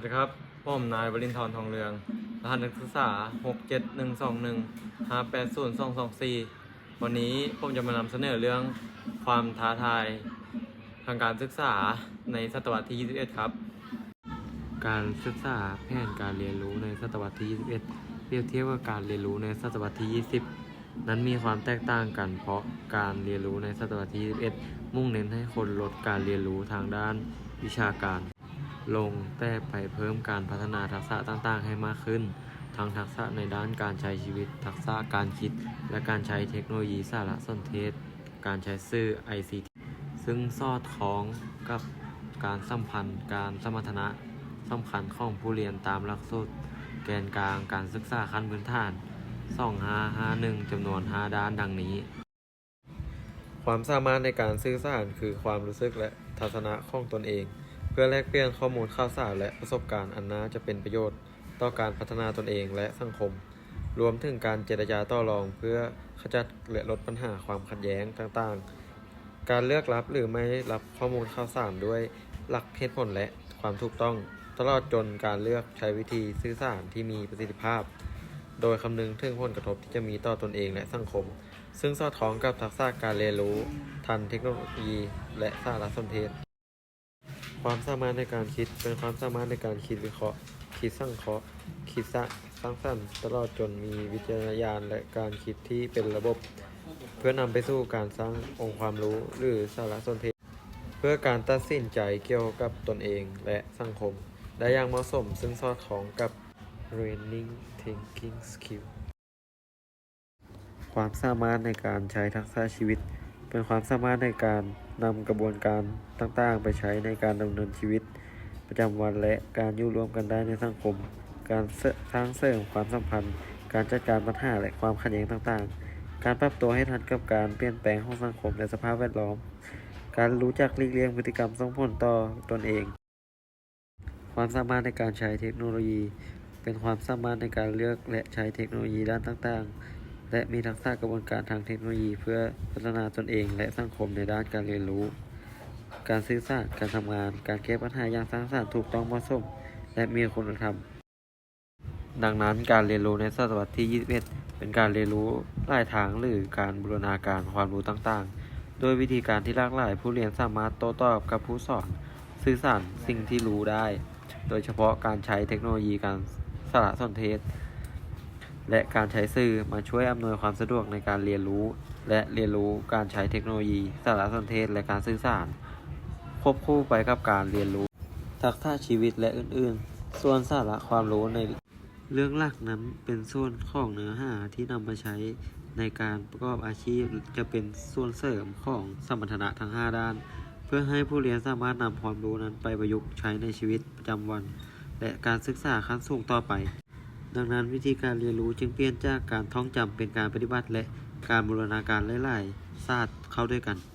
วัสดีครับผมนายวรินทร์ทองเรือง รหัสนักศึกษา 67121 580224 วันนี้ผมจะมานำเสนอเรื่องความท้าทายทางการศึกษาในศตวรรษที่ 21 ครับ การศึกษาแผนการเรียนรู้ในศตวรรษที่ 21 เปรียบเทียบกับการเรียนรู้ในศตวรรษที่ 20 นั้นมีความแตกต่างกัน เพราะการเรียนรู้ในศตวรรษที่ 21 มุ่งเน้นให้คนลดการเรียนรู้ทางด้านวิชาการ ลงแต่ไปเพิ่มการพัฒนาทักษะต่างๆ ให้มากขึ้น ทั้งทักษะในด้านการใช้ชีวิต ทักษะการคิด และการใช้เทคโนโลยีสารสนเทศ การใช้สื่อ ICT ซึ่งสอดคล้องกับการสัมพันธ์ การสมรรถนะสำคัญของผู้เรียนตามหลักสูตรแกนกลางการศึกษาขั้นพื้นฐาน 2551จำนวน 5 ด้านดังนี้ ความสามารถในการสื่อสารคือความรู้สึกและทัศนะของตนเอง เพื่อแลกเปลี่ยนข้อมูลข่าวสารและประสบการณ์อันน่าจะเป็นประโยชน์ต่อการพัฒนาตนเองและสังคม รวมถึงการเจรจาต่อรอง เพื่อขจัดและลดปัญหาความขัดแย้งต่างๆ การเลือกรับหรือไม่รับข้อมูลข่าวสารด้วยหลักเหตุผลและความถูกต้อง ตลอดจนการเลือกใช้วิธีสื่อสารที่มีประสิทธิภาพ โดยคำนึงถึงผลกระทบที่จะมีต่อตนเองและสังคม ซึ่งสอดคล้องกับทักษะการเรียนรู้ ทันเทคโนโลยี และสารสนเทศ ความสามารถในการคิดเป็นความสามารถในการคิดวิเคราะห์ คิดสร้างเคราะห์คิดสร้างสร้างสรรค์ตลอดจนมีวิจารณญาณและการคิดที่เป็นระบบ เพื่อนำไปสู่การสร้างองค์ความรู้หรือสารสนเทศ เพื่อการตัดสินใจเกี่ยวกับตนเองและสังคม ได้อย่างเหมาะสมซึ่งสอดคล้องกับ Learning Thinking Skill ความสามารถในการใช้ทักษะชีวิต เป็นความสามารถในการ นำกระบวนการต่างๆ ไปใช้ในการดำเนินชีวิต ประจำวันและการอยู่ร่วมกันได้ในสังคม การสสร้างเสริมความสัมพันธ์ การจัดการปัญหาและความขัดแย้งต่างๆ การปรับตัวให้ทันกับการเปลี่ยนแปลงของสังคมและสภาพแวดล้อม การรู้จักหลีกเลี่ยงพฤติกรรมส่งผลต่อตนเอง ความสามารถในการใช้เทคโนโลยี เป็นความสามารถในการเลือกและใช้เทคโนโลยีด้านต่างๆ และมีทักษะกระบวนการทางเทคโนโลยีเพื่อพัฒนาตนเองและสังคมในด้านการเรียนรู้ การสื่อสารการทำงาน การแก้ปัญหาอย่างสร้างสรรค์ถูกต้องเหมาะสม และมีคุณธรรม ดังนั้นการเรียนรู้ในศตวรรษที่ 21 เป็นการเรียนรู้หลายทางหรือการบูรณาการความรู้ต่างๆ โดยวิธีการที่หลากหลายผู้เรียนสามารถโต้ตอบกับผู้สอน สื่อสารสิ่งที่รู้ได้ โดยเฉพาะการใช้เทคโนโลยีการสารสนเทศ และการใช้สื่อมาช่วยอำนวยความสะดวกในการเรียนรู้ และเรียนรู้การใช้เทคโนโลยี สารสนเทศและการสื่อสาร ควบคู่ไปกับการเรียนรู้ ทักษะชีวิตและอื่น ๆ ส่วนสาระความรู้ในเรื่องหลักนั้นเป็นส่วนของเนื้อหาที่นำมาใช้ในการประกอบอาชีพจะเป็นส่วนเสริมของสมรรถนะทั้ง 5 ด้าน เพื่อให้ผู้เรียนสามารถนำความรู้นั้นไปประยุกต์ใช้ในชีวิตประจำวัน และการศึกษาขั้นสูงต่อไป ดังนั้นวิธีการเรียนรู้จึงเปลี่ยนจากการท่องจำเป็นการปฏิบัติและการบูรณาการหลายๆศาสตร์เข้าด้วยกัน